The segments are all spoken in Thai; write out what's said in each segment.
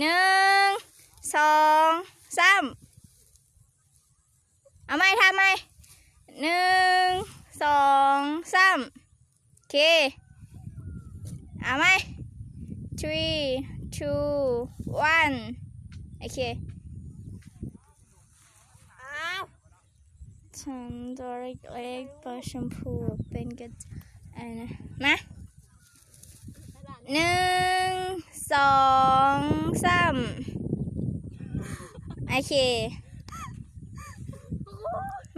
หนึ่งสองสามเอาไหมทำไหมหนึ่งสองสามโอเค เอาไหม three two one โอเคอ้าฉันตัวเล็กๆปลาชมพูเป็นกระจอันนะมาหนึ่งสอง สามโอเค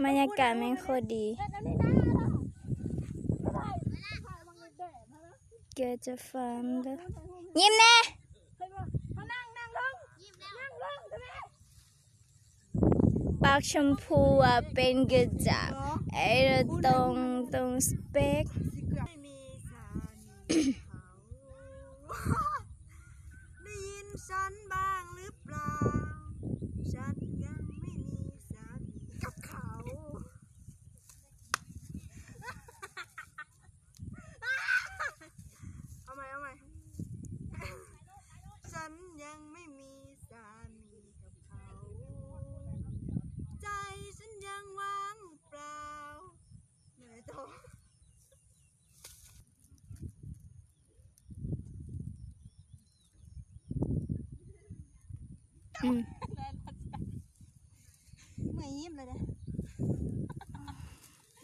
บรรยากาศแม่งโคตรดี เกิดจะฟันเลยยิ้มแน่มานั่งนั่งลงนั่งลงใช่ไหมปากชมพูอะเป็นกระจับไอ้ตรงตรงสเปก ไม่มีสามีเขาได้ยินฉันบ้างหรือเปล่า ฉันยังไม่มีสามีกับเขา เอาไหมเอาไหมฉันยังไม่มีสามีกับเขา ใจฉันยังว่างเปล่าเหนื่อยจัง อืม เมื่อยยิ้มเลยเด้อ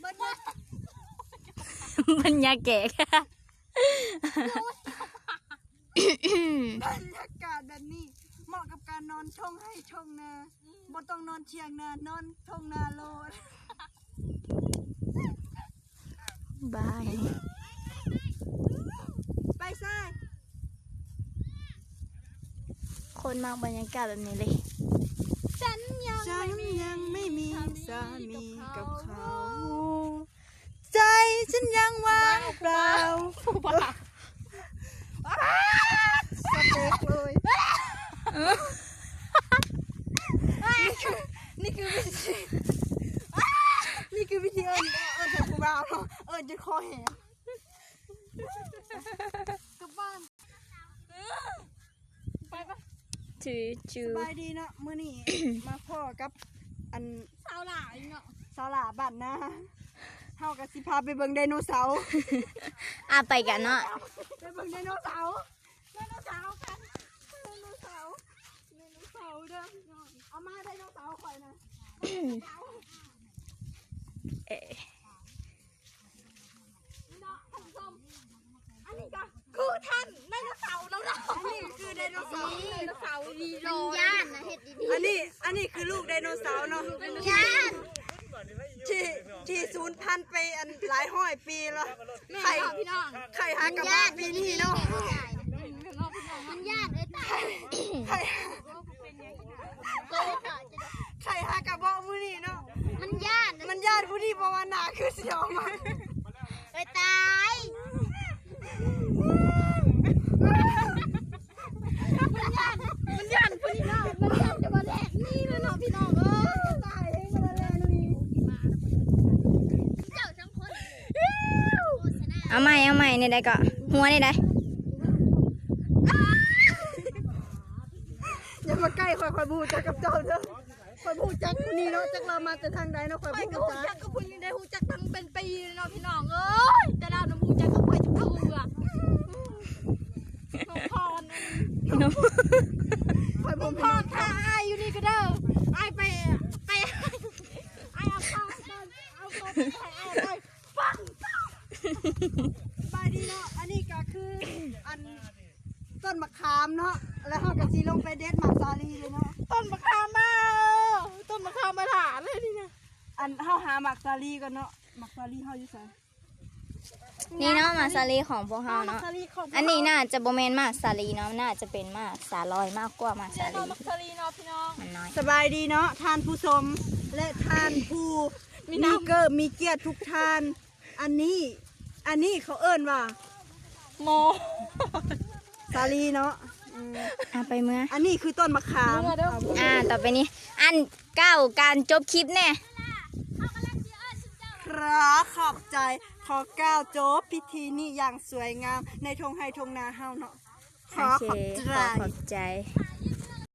บนยบรรยากาศบรรยากาศแบบนี้เหมาะกับการนอนชงให้ชงนาบ่ต้องนอนเชียงนานอนทงนาโลดบาย ไปซ้าย คนมากบรรยากาศแบบนี้เลยฉันยังไม่มีสามีกับเขา ใจฉันยังว่างเปล่าสเต็กเลยนี่คือวิธีนี่คือวิธีเอิญเอิญจากกูบ่าวเนาะเอิญจะคอแหงกลับบ้านไปปะ two ส two บายดีเนาะมื้อนี้ มาพ่อกับอันสาวหลายเนาะสาวหลาบ้านนาเฮากับสิพาไปเบิ่งไดโนเสาร์อะไปกันเนาะไปเบิ่งไดโนเสาร์ไดโนเสาร์กันไดโนเสาร์ไดโนเสาร์เด้อพี่น้องเอามาไดโนเสาร์ข่อยนะเอ๊ะ นี่เนาะท่านผู้ชมอันนี้ก็คือท่านไดโนเสาร์แล้วเนาะอันนี้คือไดโนเสาร์ไดโนเสาร์ดีโล ย่านนะเฮ็ดดี อันนี้อันนี้คือลูกไดโนเสาร์เนาะๆย่านที่ที่ศูนย์พันธุ์ไปอันหลายห้อยปีแล้วไข่พี่น้องไข่หากระบะปีนี้เนาะมันย่านเอ้ยตายไข่โตค่ะไข่หากระบะมื้อนี้เนาะมันย่านมันญาติผู้ที่ประมาณหนาคือเสียวมา เอ้ยตาย มันย่านมันย่านพี่น้องมันย่านจะมาแลกนี่เลยเนาะพี่น้องเอ้ย ตายเองมาแล้วนี่ เจ้าทั้งคน เอาใหม่เอาใหม่นี่ได้ก็หัวนี่ได้อย่ามาใกล้คอยคอยบูจักกับเจ้าเด้อคอยบูจักผู้นี้เนาะจักเรามาแต่ทางใดเนาะคอยไปบูกับหูจัจักกกับคุณยังได้หูจักตั้งเป็นปีเลยเนาะพี่น้องเอ้ยแต่เราน้ำหูจักกับไปจะเพื่อน้องพรน้อง คอยบู น้องพรถ้าอายอยู่นี่ก็เด้ออายไปไปอายเอาข้าวเดินเอาตัวไปใส่อายไปปัง สบายดีเนาะอันนี้ก็คืออันต้น มะขามเนาะ แล้วเฮาก็สิลงไปเด็ดหมากซาลีเลยเนาะ ต้นมะขามมาต้นมะขามมาถาเลยนี่นะอันเฮาหาหมากซาลีก่อนเนาะหมากซาลีเฮาอยู่ไสนี่เนาะหมาซาลีของพวกหาเราหมากเนาะซาลีของอันนี้น่าจะโบเมนมากซาลีเนาะ น่าจะเป็นมากสาลอยมากกว่ามาซาต้ลีนมะขามเนาะพี่น้องมันน้อย สบายดีเนาะท่านผู้ชมและท่านผู้มีเกิดมีเกียรติทุกท่าน อันนี้ อันนี้เขาเอิ้นว่า โม ซาลีเนาะอืมอะไปเมื่อ อันนี้คือต้นมะขามอ่า ต่อไปนี้ อันเก้าการจบคลิปแน่ ครับขอบใจ ขอก้าวโจบพิธีนี้อย่างสวยงามในทงไฮทงนาเฮาเนาะขโออเคขอบใจ ขอขอบใจ